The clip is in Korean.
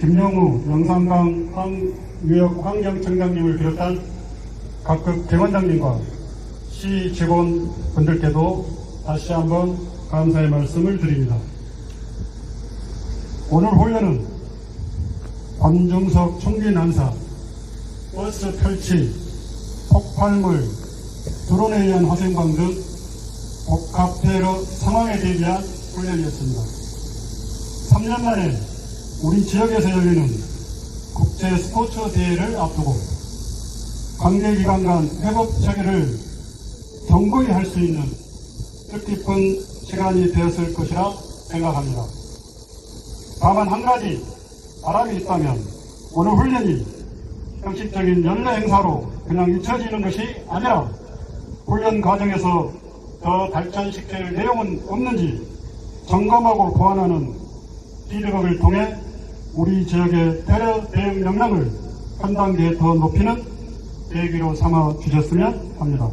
김영우 영산강 황유역 환경청장님을 비롯한 각급 대원장님과 시 직원분들께도 다시 한번 감사의 말씀을 드립니다. 오늘 훈련은 권중석 총기 난사, 버스 펼치, 폭발물, 드론에 의한 화생방 등 복합 테러 상황에 대비한 훈련이었습니다. 3년 만에 우리 지역에서 열리는 국제 스포츠 대회를 앞두고 관계기관 간 회복 체계를 정거히 할 수 있는 뜻깊은 시간이 되었을 것이라 생각합니다. 다만 한 가지 바람이 있다면 오늘 훈련이 형식적인 연례 행사로 그냥 잊혀지는 것이 아니라 훈련 과정에서 더 발전시킬 내용은 없는지 점검하고 보완하는 피드백을 통해 우리 지역의 테러 대응 역량을 한 단계 더 높이는 계기로 삼아 주셨으면 합니다.